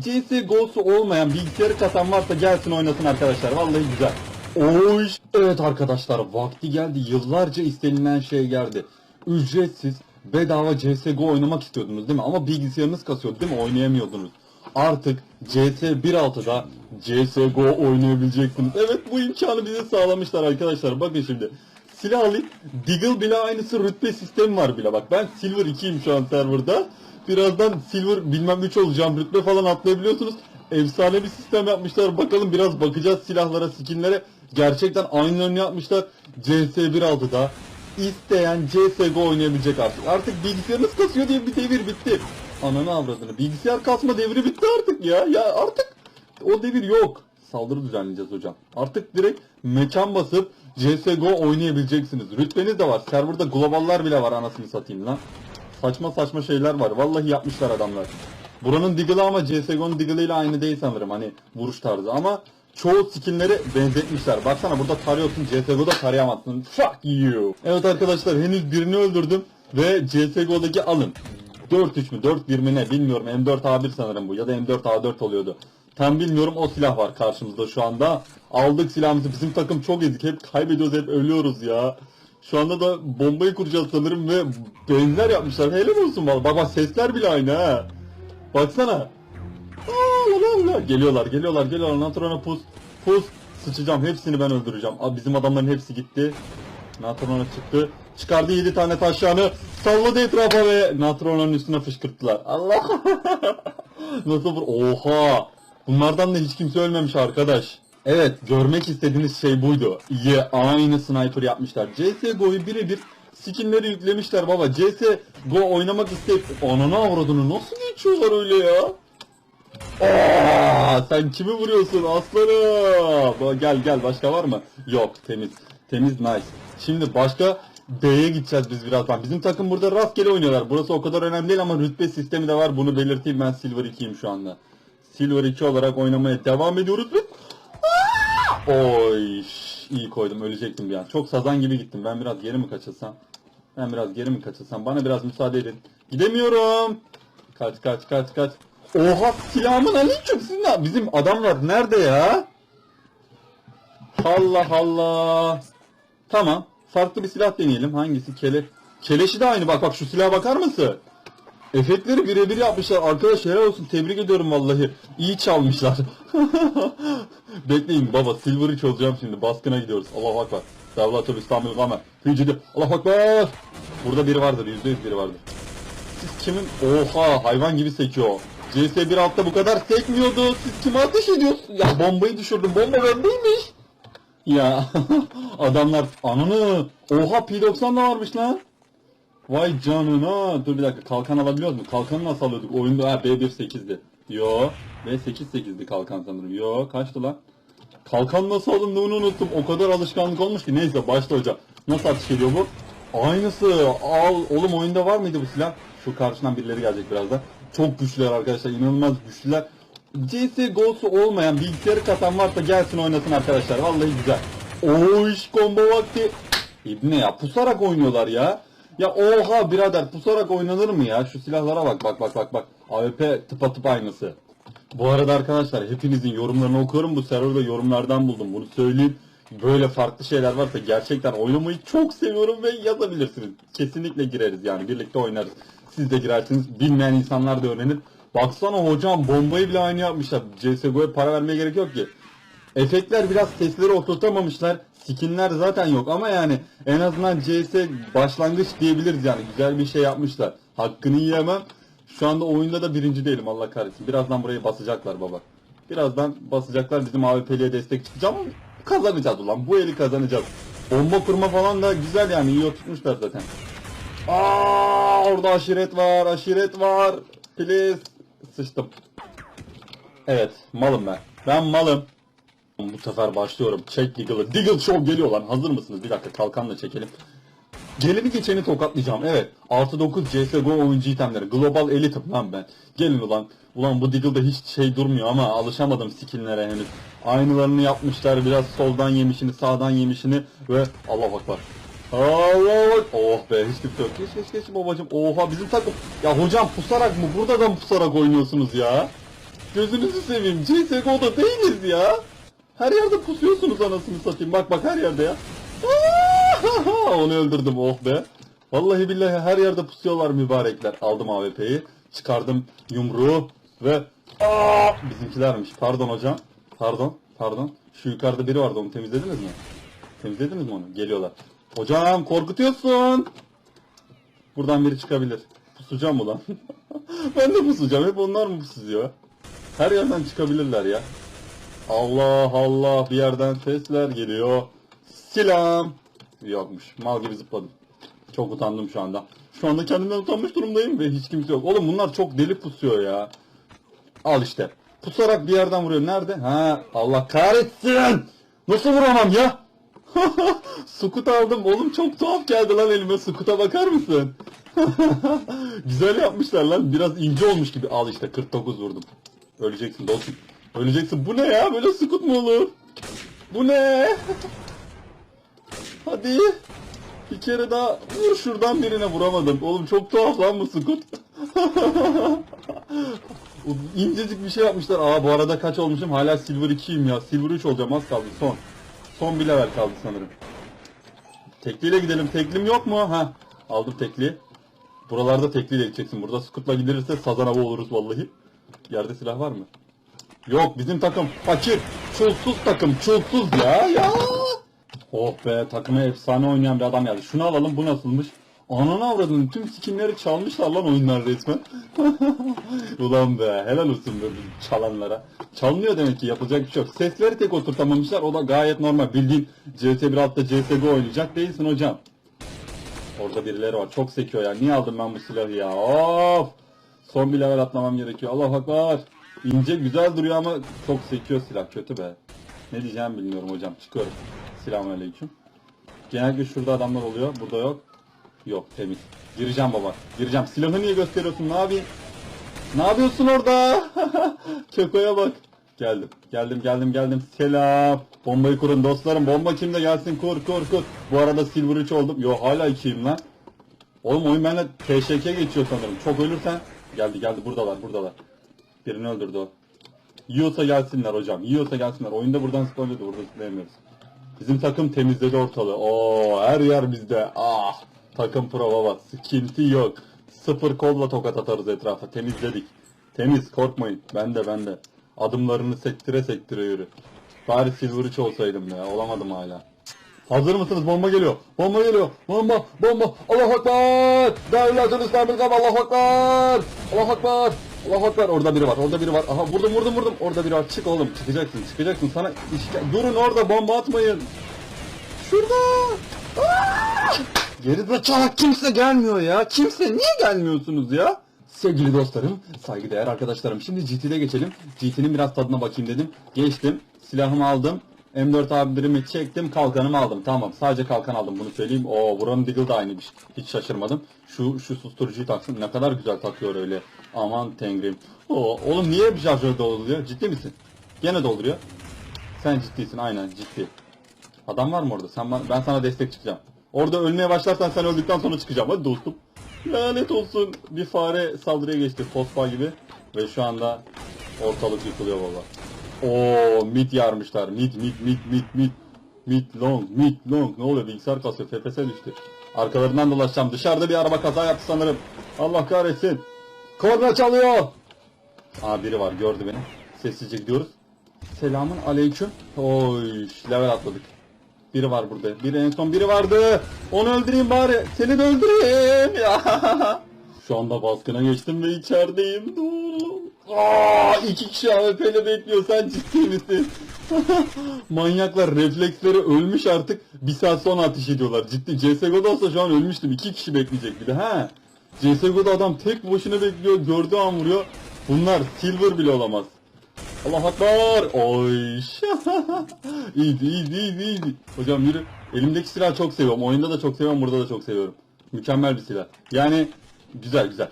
CSGO'su olmayan bilgisayarı kasan varsa gelsin oynasın arkadaşlar. Vallahi güzel. Oy. Evet arkadaşlar vakti geldi. Yıllarca istenilen şey geldi. Ücretsiz bedava CSGO oynamak istiyordunuz değil mi? Ama bilgisayarınız kasıyordu değil mi? Oynayamıyordunuz. Artık CS 1.6'da CSGO oynayabileceksiniz. Evet bu imkanı bize sağlamışlar arkadaşlar. Bakın şimdi. Silah alayım. Deagle bile aynısı rütbe sistemi var bile. Bak ben Silver 2'yim şu an serverda. Birazdan Silver bilmem 3 olacağım. Rütbe falan atlayabiliyorsunuz. Efsane bir sistem yapmışlar. Bakalım biraz bakacağız silahlara, skinlere. Gerçekten aynılarını yapmışlar. CS 1.6'da isteyen CSGO oynayabilecek artık. Artık bilgisayarınız kasıyor diye bir devir bitti. Ananı avradını. Bilgisayar kasma devri bitti artık ya. Ya artık o devir yok. Saldırı düzenleyeceğiz hocam. Artık direkt mekan basıp CSGO oynayabileceksiniz. Rütbeniz de var. Serverda globallar bile var anasını satayım lan. Saçma saçma şeyler var. Vallahi yapmışlar adamlar. Buranın Diggle'ı ama CSGO'nun Diggle'ı ile aynı değil sanırım hani vuruş tarzı ama çoğu skinleri benzetmişler. Baksana burada tarıyorsun CSGO'da tarayamazsın. Fuck you. Evet arkadaşlar henüz birini öldürdüm ve CSGO'daki alın. 4-3 mü 4-1 mi ne bilmiyorum M4A1 sanırım bu ya da M4A4 oluyordu. Tam bilmiyorum o silah var karşımızda şu anda. Aldık silahımızı bizim takım çok ezik hep kaybediyoruz hep ölüyoruz ya. Şu anda da bombayı kuracağız sanırım ve benzer yapmışlar. Helal olsun valla. Bak sesler bile aynı ha. Baksana. Aa, la. Geliyorlar geliyorlar geliyorlar. Natron'a pus. Pus. Sıçacağım hepsini ben öldüreceğim. Abi bizim adamların hepsi gitti. Natron'a çıktı. Çıkardı 7 tane taşlarını. Salladı etrafa ve Natron'un üstüne fışkırttılar. Allah. Nasıl vur? Oha. Bunlardan da hiç kimse ölmemiş arkadaş. Evet görmek istediğiniz şey buydu. İyi aynı sniper yapmışlar. CSGO'yu birebir skinleri yüklemişler baba. CSGO oynamak isteyip ananı avradını nasıl geçiyorlar öyle ya? Aa, sen kimi vuruyorsun aslanım? Gel gel başka var mı? Yok temiz. Temiz nice. Şimdi başka B'ye gideceğiz biz birazdan. Bizim takım burada rastgele oynuyorlar. Burası o kadar önemli değil ama rütbe sistemi de var. Bunu belirteyim ben Silver 2'yim şu anda. Silver 2 olarak oynamaya devam ediyoruz ve! Oy iyi koydum ölecektim bir an. Çok sazan gibi gittim. Ben biraz geri mi kaçılsam? Ben biraz geri mi kaçılsam? Bana biraz müsaade edin. Gidemiyorum. Kaç kaç kaç kaç. Oha silahımın aleyküm sizin Bizim adamlar nerede ya? Allah Allah. Tamam. Farklı bir silah deneyelim. Hangisi? Kele. Keleşi de aynı. Bak bak şu silaha bakar mısın? Efektleri birebir yapmışlar. Arkadaş helal olsun. Tebrik ediyorum vallahi. İyi çalmışlar. Bekleyin baba. Silver'ı çözeceğim şimdi. Baskına gidiyoruz. Allahu Akbar. Davlatü İstanbul Gamer. Hücrede. Allahu Akbar. Burada biri vardır. Yüzde yüz biri vardır. Siz kimin? Oha hayvan gibi sekiyor. CS 1.6'da bu kadar sekmiyordu. Siz kime ateş ediyorsunuz? Ya bombayı düşürdüm. Bomba bendeymiş. Ya adamlar ananı. Oha P90 da varmış lan. Vay canına. Dur bir dakika kalkan alabiliyoruz mu? Kalkanı nasıl alıyorduk? Oyunda ha B18'di. Yo. B88'di kalkan sanırım. Yo kaçtı lan? Kalkan nasıl alındığını unuttum. O kadar alışkanlık olmuş ki. Neyse başla hocam. Nasıl atış ediyor bu? Aynısı. Al. Oğlum oyunda var mıydı bu silah? Şu karşıdan birileri gelecek birazdan. Çok güçlüler arkadaşlar. inanılmaz güçlüler. CSGO'su olmayan bilgisayarı katan varsa gelsin oynasın arkadaşlar. Vallahi güzel. Oy combo vakti. İbne ya pusarak oynuyorlar ya. Ya oha birader pusarak oynanır mı ya? Şu silahlara bak bak bak bak bak. AWP tıpatıp aynısı. Bu arada arkadaşlar hepinizin yorumlarını okuyorum. Bu serverda yorumlardan buldum. Bunu söyleyeyim. Böyle farklı şeyler varsa gerçekten oynamayı çok seviyorum ve yazabilirsiniz. Kesinlikle gireriz yani birlikte oynarız. Siz de girersiniz. Bilmeyen insanlar da öğrenir. Baksana hocam bombayı bile aynı yapmışlar. CSGO'ya para vermeye gerek yok ki. Efektler biraz sesleri oturtamamışlar. Skinler zaten yok ama yani en azından CS başlangıç diyebiliriz yani. Güzel bir şey yapmışlar. Hakkını yiyemem. Şu anda oyunda da birinci değilim Allah kahretsin. Birazdan burayı basacaklar baba. Birazdan basacaklar bizim AWP'liye destek çıkacağım. Kazanacağız ulan. Bu eli kazanacağız. Bomba kurma falan da güzel yani. iyi oturtmuşlar zaten. Aa, orada aşiret var, aşiret var. Please. Sıçtım. Evet, malım ben. Ben malım. Bu sefer başlıyorum. Çek Diggle'ı. Diggle Show geliyor lan. Hazır mısınız? Bir dakika kalkanla çekelim. Geleni geçeni tokatlayacağım. Evet. Artı 9 CSGO oyuncu itemleri. Global Elite'ım lan ben. Gelin ulan. Ulan bu Diggle'da hiç şey durmuyor ama alışamadım skinlere henüz. Aynılarını yapmışlar. Biraz soldan yemişini, sağdan yemişini ve Allah bak bak. Allah bak. Oh be hiç kimse yok. Geç geç geç babacım. Oha bizim takım. Ya hocam pusarak mı? Burada da mı pusarak oynuyorsunuz ya? Gözünüzü seveyim. CSGO'da değiliz ya. Her yerde pusuyorsunuz anasını satayım. Bak bak her yerde ya. Onu öldürdüm oh be. Vallahi billahi her yerde pusuyorlar mübarekler. Aldım AWP'yi. Çıkardım yumruğu ve Aa, bizimkilermiş. Pardon hocam. Pardon. Pardon. Şu yukarıda biri vardı onu temizlediniz mi? Temizlediniz mi onu? Geliyorlar. Hocam korkutuyorsun. Buradan biri çıkabilir. Pusacağım ulan. ben de pusacağım. Hep onlar mı pusuyor? Her yerden çıkabilirler ya. Allah Allah bir yerden sesler geliyor. Selam. Yokmuş. Mal gibi zıpladım. Çok utandım şu anda. Şu anda kendimden utanmış durumdayım ve hiç kimse yok. Oğlum bunlar çok deli pusuyor ya. Al işte. Pusarak bir yerden vuruyor. Nerede? Ha Allah kahretsin. Nasıl vuramam ya? Sukut aldım. Oğlum çok tuhaf geldi lan elime. Sukut'a bakar mısın? Güzel yapmışlar lan. Biraz ince olmuş gibi. Al işte 49 vurdum. Öleceksin dostum. Öleceksin. Bu ne ya? Böyle sukut mu olur? Bu ne? Hadi. Bir kere daha vur şuradan birine vuramadım. Oğlum çok tuhaf lan bu sukut. İncecik bir şey yapmışlar. Aa bu arada kaç olmuşum? Hala Silver 2'yim ya. Silver 3 olacağım az kaldı son. Son bir level kaldı sanırım. Tekliyle gidelim. Teklim yok mu? Ha. Aldım tekliyi. Buralarda tekliyle gideceksin. Burada Scoot'la gidilirse sazan hava oluruz vallahi. Yerde silah var mı? Yok bizim takım fakir. Çulsuz takım. Çulsuz ya ya. Oh be takıma efsane oynayan bir adam geldi. Şunu alalım bu nasılmış? Ananı avradın tüm skinleri çalmışlar lan oyunlar resmen. Ulan be helal olsun bu çalanlara. Çalınıyor demek ki yapacak bir şey yok. Sesleri tek oturtamamışlar o da gayet normal. Bildiğin CS 1.6'da CSGO oynayacak değilsin hocam. Orada birileri var çok sekiyor ya. Niye aldım ben bu silahı ya? Of! Son bir level atlamam gerekiyor. Allah akbar. İnce güzel duruyor ama çok sekiyor silah kötü be. Ne diyeceğimi bilmiyorum hocam. Çıkıyorum. Selamünaleyküm. Genellikle şurada adamlar oluyor. Burada yok. Yok temiz. Gireceğim baba. Gireceğim. Silahı niye gösteriyorsun? Ne yapayım? Ne yapıyorsun orada? Keko'ya bak. Geldim. Geldim geldim geldim. Selam. Bombayı kurun dostlarım. Bomba kimde gelsin kur kur kur. Bu arada Silver 3 oldum. Yo hala 2'yim lan. Oğlum oyun benimle TŞK geçiyor sanırım. Çok ölürsen. Geldi geldi buradalar buradalar. Birini öldürdü o. Yiyorsa gelsinler hocam. Yiyorsa gelsinler. Oyunda buradan spoiler'dı. Burada zıplayamıyoruz. Bizim takım temizledi ortalığı. Oo her yer bizde. Ah takım pro baba. Sıkıntı yok. Sıfır kolla tokat atarız etrafa. Temizledik. Temiz korkmayın. Ben de ben de. Adımlarını sektire sektire yürü. Bari Silver 3 olsaydım ya. Olamadım hala. Hazır mısınız? Bomba geliyor. Bomba geliyor. Bomba, bomba. Allahu Ekber. Devletin İslam'ın kam. Allahu Ekber. Allahu Ekber. Allahu Ekber. Orada biri var. Orada biri var. Aha vurdum vurdum vurdum. Orada biri var. Çık oğlum. Çıkacaksın. Çıkacaksın. Sana işke... Durun orada bomba atmayın. Şurada. Aa! Geri zekalı kimse gelmiyor ya. Kimse niye gelmiyorsunuz ya? Sevgili dostlarım, saygıdeğer arkadaşlarım. Şimdi GT'de geçelim. GT'nin biraz tadına bakayım dedim. Geçtim. Silahımı aldım. M4 abirimi çektim. Kalkanımı aldım. Tamam. Sadece kalkan aldım. Bunu söyleyeyim. Oo buranın Deagle da aynıymış. Hiç şaşırmadım. Şu şu susturucuyu taksın. Ne kadar güzel takıyor öyle. Aman tengrim. Oo, oğlum niye bir şarjör dolduruyor? Ciddi misin? Gene dolduruyor. Sen ciddisin. Aynen ciddi. Adam var mı orada? Sen ben sana destek çıkacağım. Orada ölmeye başlarsan sen öldükten sonra çıkacağım. Hadi dostum. Lanet olsun. Bir fare saldırıya geçti. Tospa gibi. Ve şu anda ortalık yıkılıyor baba. Oo mid yarmışlar. Mid mid mid mid mid. Mid long mid long. Ne oluyor bilgisayar kasıyor. FPS düştü. Arkalarından dolaşacağım. Dışarıda bir araba kaza yaptı sanırım. Allah kahretsin. Korna çalıyor. Aa biri var gördü beni. Sessizce gidiyoruz. Selamun aleyküm. Oy level atladık. Biri var burada. Biri en son biri vardı. Onu öldüreyim bari. Seni de öldüreyim. Şu anda baskına geçtim ve içerideyim. Dur. Aa, iki kişi AWP'yle bekliyor. Sen ciddi misin? Manyaklar refleksleri ölmüş artık. Bir saat sonra ateş ediyorlar. Ciddi. CSGO'da olsa şu an ölmüştüm. İki kişi bekleyecek bir de. Ha. CSGO'da adam tek başına bekliyor. Gördüğü an vuruyor. Bunlar silver bile olamaz. Allah akbar. Oy. iyiydi iyiydi iyiydi iyiydi. Hocam yürü. Elimdeki silahı çok seviyorum. Oyunda da çok seviyorum. Burada da çok seviyorum. Mükemmel bir silah. Yani güzel güzel.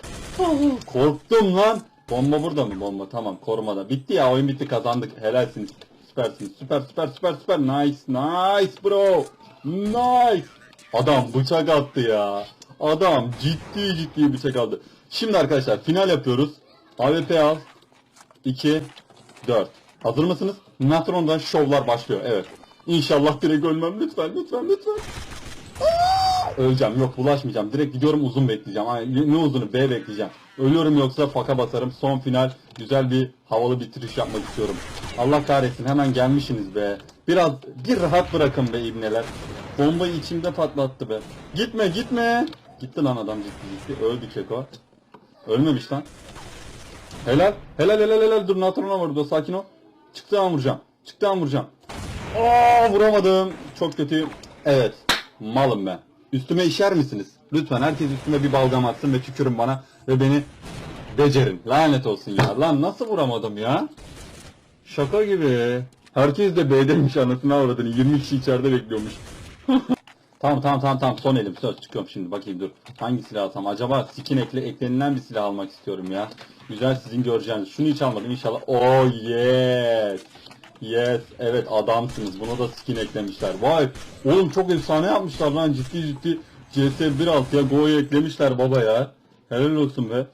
Korktum lan. Bomba burada mı? Bomba tamam korumada. Bitti ya oyun bitti kazandık. Helalsiniz. Süpersiniz. Süper süper süper süper. Nice nice bro. Nice. Adam bıçak attı ya. Adam ciddi ciddi bıçak aldı. Şimdi arkadaşlar final yapıyoruz. AWP al. 2, 4. Hazır mısınız? Natron'dan şovlar başlıyor. Evet. İnşallah direkt ölmem. Lütfen, lütfen, lütfen. Aa! Öleceğim. Yok bulaşmayacağım. Direkt gidiyorum uzun bekleyeceğim. Ay, ne uzunu? B bekleyeceğim. Ölüyorum yoksa faka basarım. Son final güzel bir havalı bitiriş yapmak istiyorum. Allah kahretsin hemen gelmişsiniz be. Biraz bir rahat bırakın be ibneler. Bombayı içimde patlattı be. Gitme gitme. Gitti lan adam ciddi ciddi. Öldü Keko. Ölmemiş lan. Helal. Helal helal helal. Dur Natron'a vurdu. Sakin ol. Çıktı an vuracağım. Çıktı an vuracağım. Aa vuramadım. Çok kötü. Evet. Malım ben. Üstüme işer misiniz? Lütfen herkes üstüme bir balgam atsın ve tükürün bana ve beni becerin. Lanet olsun ya. Lan nasıl vuramadım ya? Şaka gibi. Herkes de B'deymiş anasını avradını. 20 kişi içeride bekliyormuş. tamam tamam tamam tamam son elim söz çıkıyorum şimdi bakayım dur. Hangi silah alsam acaba skin ekle eklenilen bir silah almak istiyorum ya. Güzel sizin göreceğiniz. Şunu hiç almadım inşallah. Oh yes. Yes evet adamsınız. Buna da skin eklemişler. Vay oğlum çok efsane yapmışlar lan ciddi ciddi. CS 1.6'ya Go'yu eklemişler baba ya. Helal olsun be.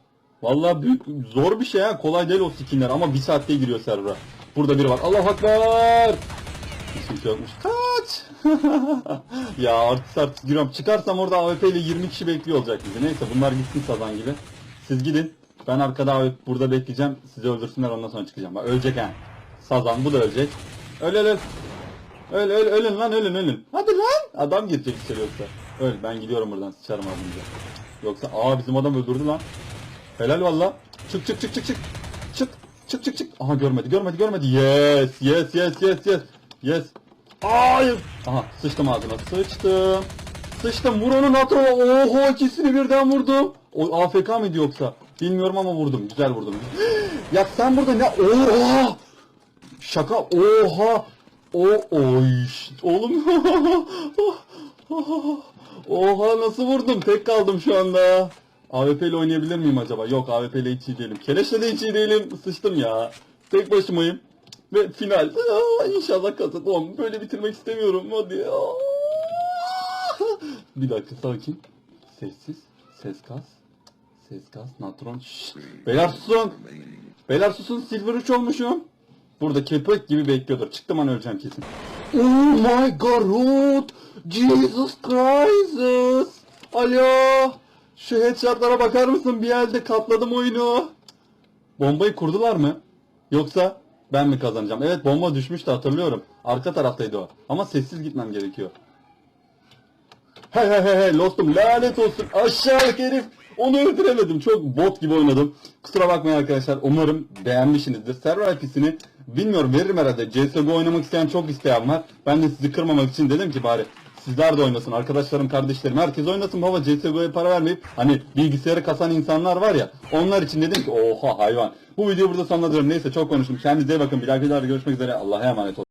Vallahi büyük zor bir şey ha. Kolay değil o skinler ama bir saatte giriyor server'a. Burada biri var. Allah akbar. Hiç kimse yokmuş. Kaç. ya artist artist giriyorum. Çıkarsam orada AWP ile 20 kişi bekliyor olacak bizi. Neyse bunlar gitsin sazan gibi. Siz gidin. Ben arkada AWP burada bekleyeceğim. Sizi öldürsünler ondan sonra çıkacağım. Bak ölecek ha. Sazan bu da ölecek. Öl öl öl. Öl öl ölün lan ölün ölün. Hadi lan. Adam girecek içeri yoksa. Öl ben gidiyorum buradan sıçarım ağzınıza. Yoksa aa bizim adam öldürdü lan. Helal valla. Çık çık çık çık çık. Çık çık çık çık. Aha görmedi görmedi görmedi. Yes yes yes yes yes. Yes. Hayır. Aha sıçtım ağzına sıçtım. Sıçtım vur onu Natro. Oho ikisini birden vurdum. O AFK mıydı yoksa? Bilmiyorum ama vurdum. Güzel vurdum. ya sen burada ne? Oha. Şaka. Oha. O oy. Oğlum. Oha nasıl vurdum? Tek kaldım şu anda. AWP ile oynayabilir miyim acaba? Yok AWP ile hiç iyi değilim. Keleşle de hiç iyi değilim. Sıçtım ya. Tek başımayım. Ve final. Aa, inşallah kazanırım. Böyle bitirmek istemiyorum. Hadi. Bir dakika sakin. Sessiz. Ses kas. Ses kas. Natron. Şşş. Beyler susun. Beyler susun. Silver 3 olmuşum. Burada kepek gibi bekliyordur. Çıktım an öleceğim kesin. Oh my god. Jesus Christ. Alo. Şu headshotlara bakar mısın? Bir elde katladım oyunu. Bombayı kurdular mı? Yoksa ben mi kazanacağım? Evet bomba düşmüştü hatırlıyorum. Arka taraftaydı o. Ama sessiz gitmem gerekiyor. Hey hey hey hey dostum lanet olsun aşağılık herif. Onu öldüremedim. Çok bot gibi oynadım. Kusura bakmayın arkadaşlar. Umarım beğenmişsinizdir. Server IP'sini bilmiyorum veririm herhalde. CSGO oynamak isteyen çok isteyen var. Ben de sizi kırmamak için dedim ki bari sizler de oynasın. Arkadaşlarım, kardeşlerim herkes oynasın baba. CSGO'ya para vermeyip hani bilgisayarı kasan insanlar var ya. Onlar için dedim ki oha hayvan. Bu videoyu burada sonlandırıyorum. Neyse çok konuştum. Kendinize iyi bakın. Bir dahaki videoda görüşmek üzere. Allah'a emanet olun.